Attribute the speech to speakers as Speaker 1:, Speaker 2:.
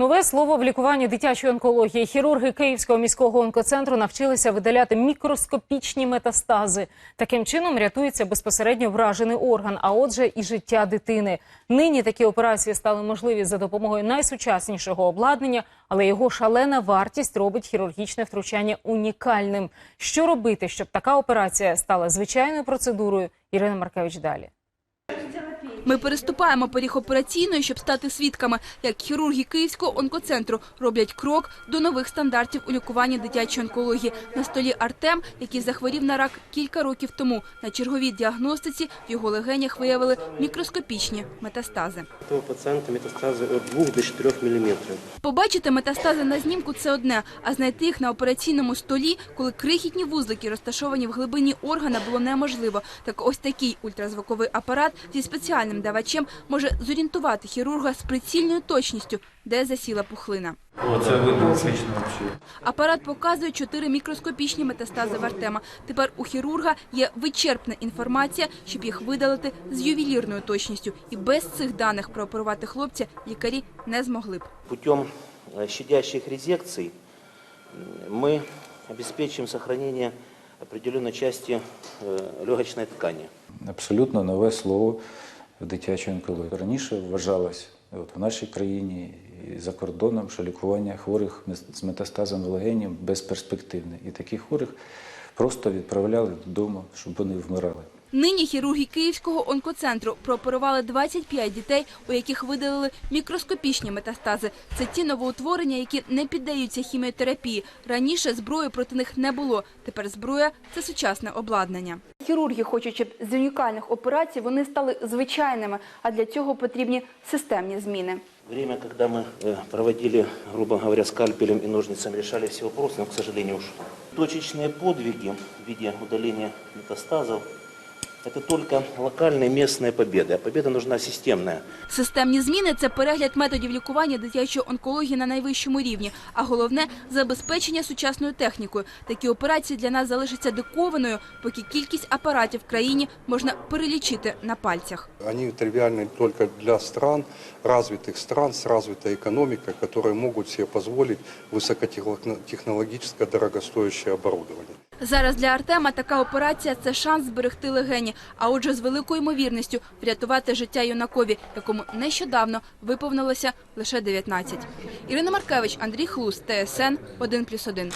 Speaker 1: Нове слово в лікуванні дитячої онкології. Хірурги Київського міського онкоцентру навчилися видаляти мікроскопічні метастази. Таким чином рятується безпосередньо вражений орган, а отже, і життя дитини. Нині такі операції стали можливі за допомогою найсучаснішого обладнання, але його шалена вартість робить хірургічне втручання унікальним. Що робити, щоб така операція стала звичайною процедурою? Ірина Маркевич далі.
Speaker 2: Ми переступаємо поріг операційної, щоб стати свідками, як хірурги Київського онкоцентру роблять крок до нових стандартів у лікуванні дитячої онкології. На столі Артем, який захворів на рак кілька років тому. На черговій діагностиці в його легенях виявили мікроскопічні метастази.
Speaker 3: У пациента метастазы от 2 до 4 мм.
Speaker 2: Побачити метастази на знімку – це одне, а знайти їх на операційному столі, коли крихітні вузлики розташовані в глибині органа, було неможливо. Так ось такий ультразвуковий апарат зі спеціальним давачем може зорієнтувати хірурга з прицільною точністю, де засіла пухлина.
Speaker 4: Це видно отлично вообще.
Speaker 2: Апарат показує чотири мікроскопічні метастази в Артема. Тепер у хірурга є вичерпна інформація, щоб їх видалити з ювелірною точністю. І без цих даних прооперувати хлопця лікарі не змогли б.
Speaker 3: Путем э, щадящих резекций м, мы обеспечим сохранение определенной части э, легочной ткани.
Speaker 4: Абсолютно нове слово в дитячій онкології. Раніше вважалось от, в нашій країні і за кордоном, що лікування хворих з метастазом в легені безперспективне. І таких хворих просто відправляли додому, щоб вони вмирали.
Speaker 2: Нині хірурги Київського онкоцентру прооперували 25 дітей, у яких видалили мікроскопічні метастази. Це ті новоутворення, які не піддаються хіміотерапії. Раніше зброї проти них не було. Тепер зброя – це сучасне обладнання. Хірурги хочуть, щоб з унікальних операцій вони стали звичайними, а для цього потрібні системні зміни.
Speaker 3: Время, когда мы э, проводили, грубо говоря, скальпелем и ножницами, решали все вопросы, но, к сожалению, ушло. Точечные подвиги в виде удаления метастазов – это только локальные местные победы, а победа нужна системная.
Speaker 2: Системні зміни – це перегляд методів лікування дитячої онкології на найвищому рівні, а головне – забезпечення сучасною технікою. Такі операції для нас залишаться дикованою, поки кількість апаратів в країні можна перелічити на пальцях.
Speaker 5: Они тривиальны только для стран, развитых стран с развитой экономикой, которые могут себе позволить высокотехнологическое дорогостоящее оборудование.
Speaker 2: Зараз для Артема така операція – це шанс зберегти легені, а отже з великою ймовірністю врятувати життя юнакові, якому нещодавно виповнилося лише 19. Ірина Маркевич, Андрій Хлус, ТСН 1+,1.